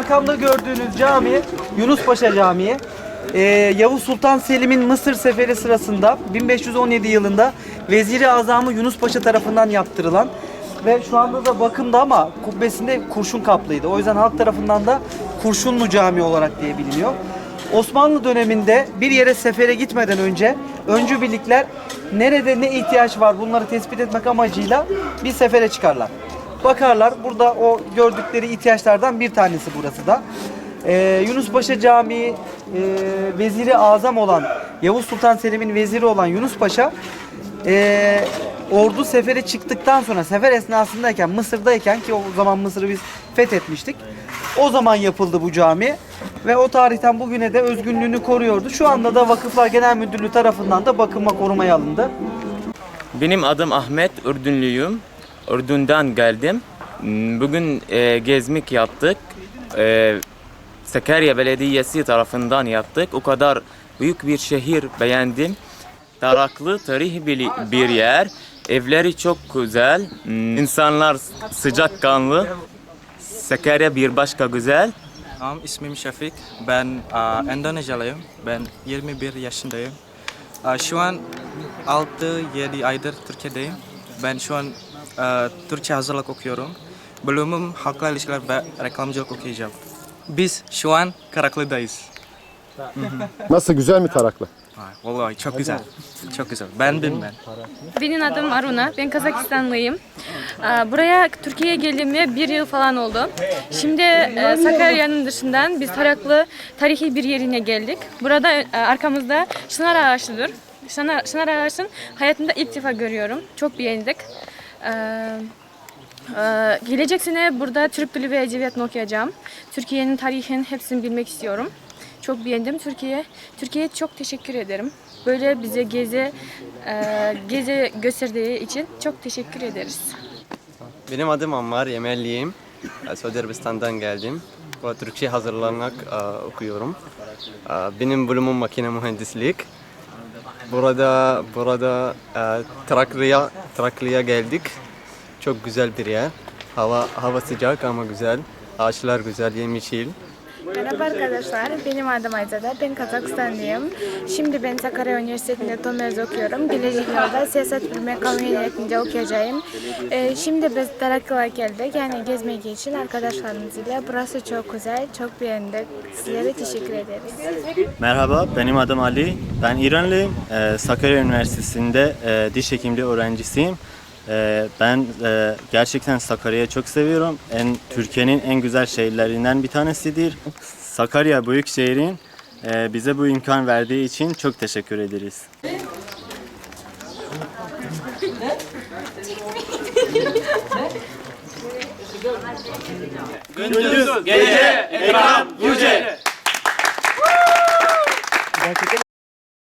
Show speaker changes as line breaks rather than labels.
arkamda gördüğünüz cami Yunuspaşa Camii. Ee, Yavuz Sultan Selim'in Mısır seferi sırasında 1517 yılında Veziri Azamı Yunus Paşa tarafından yaptırılan ve şu anda da bakımda ama kubbesinde kurşun kaplıydı. O yüzden halk tarafından da Kurşunlu Cami olarak diye biliniyor. Osmanlı döneminde bir yere sefere gitmeden önce öncü birlikler nerede ne ihtiyaç var bunları tespit etmek amacıyla bir sefere çıkarlar. Bakarlar burada o gördükleri ihtiyaçlardan bir tanesi burası da. Ee, Yunuspaşa Camii e, veziri azam olan Yavuz Sultan Selim'in veziri olan Yunus Paşa e, ordu sefere çıktıktan sonra sefer esnasındayken Mısır'dayken ki o zaman Mısır'ı biz fethetmiştik. O zaman yapıldı bu cami ve o tarihten bugüne de özgünlüğünü koruyordu. Şu anda da Vakıflar Genel Müdürlüğü tarafından da bakıma korumaya alındı.
Benim adım Ahmet, Ürdünlüyüm. Ürdün'den geldim. Bugün e, gezmek yaptık. E, Sakarya Belediyesi tarafından yaptık. O kadar büyük bir şehir beğendim. Taraklı, tarih bir, bir yer. Evleri çok güzel. İnsanlar sıcakkanlı. Sakarya bir başka güzel.
Um, ismim Şefik. Ben uh, Endonezyalıyım. Ben 21 yaşındayım. Uh, şu an 6-7 aydır Türkiye'deyim. Ben şu an uh, Türkçe hazırlık okuyorum. Bölümüm halkla ilişkiler ve reklamcılık okuyacağım. Biz şu an Karaklı'dayız.
Nasıl güzel mi taraklı?
Ay, Vallahi çok güzel. Çok güzel. Ben.
Benim adım Aruna. Ben Kazakistanlıyım. Aa, Buraya Türkiye'ye geldiğime bir yıl falan oldu. Şimdi e, Sakarya'nın dışından biz Taraklı tarihi bir yerine geldik. Burada e, arkamızda Çınar Ağaçlı'dır. Çınar, Çınar Ağaç'ın hayatımda ilk defa görüyorum. Çok beğendik. Ee, e, gelecek sene burada Türk Dili ve Edebiyatını okuyacağım. Türkiye'nin tarihinin hepsini bilmek istiyorum. Çok beğendim Türkiye. Türkiye'ye çok teşekkür ederim. Böyle bize gezi e, gezi gösterdiği için çok teşekkür ederiz.
Benim adım Ammar, Yemelliyim. Ee, Suudi Arabistan'dan geldim. Burada Türkçe hazırlanak e, okuyorum. E, Benim bölümüm makine mühendislik. Burada burada e, Traklı'ya Traklı'ya geldik. Çok güzel bir yer. Hava hava sıcak ama güzel. Ağaçlar güzel, yemyeşil.
Merhaba arkadaşlar, benim adım Ayzade, ben Kazakistanlıyım. Şimdi ben Sakarya Üniversitesi'nde Tomerz okuyorum. Gelecek yılda siyaset bilimi kamu yönetiminde okuyacağım. Ee, şimdi biz Taraklı'ya geldik, yani gezmek için arkadaşlarımızla. Burası çok güzel, çok beğendik. Sizlere teşekkür ederiz.
Merhaba, benim adım Ali. Ben İranlıyım. Ee, Sakarya Üniversitesi'nde e, diş hekimliği öğrencisiyim. Ee, ben e, gerçekten Sakarya'yı çok seviyorum. En Türkiye'nin en güzel şehirlerinden bir tanesidir. Sakarya Büyükşehir'in e, bize bu imkan verdiği için çok teşekkür ederiz.
Gerçekten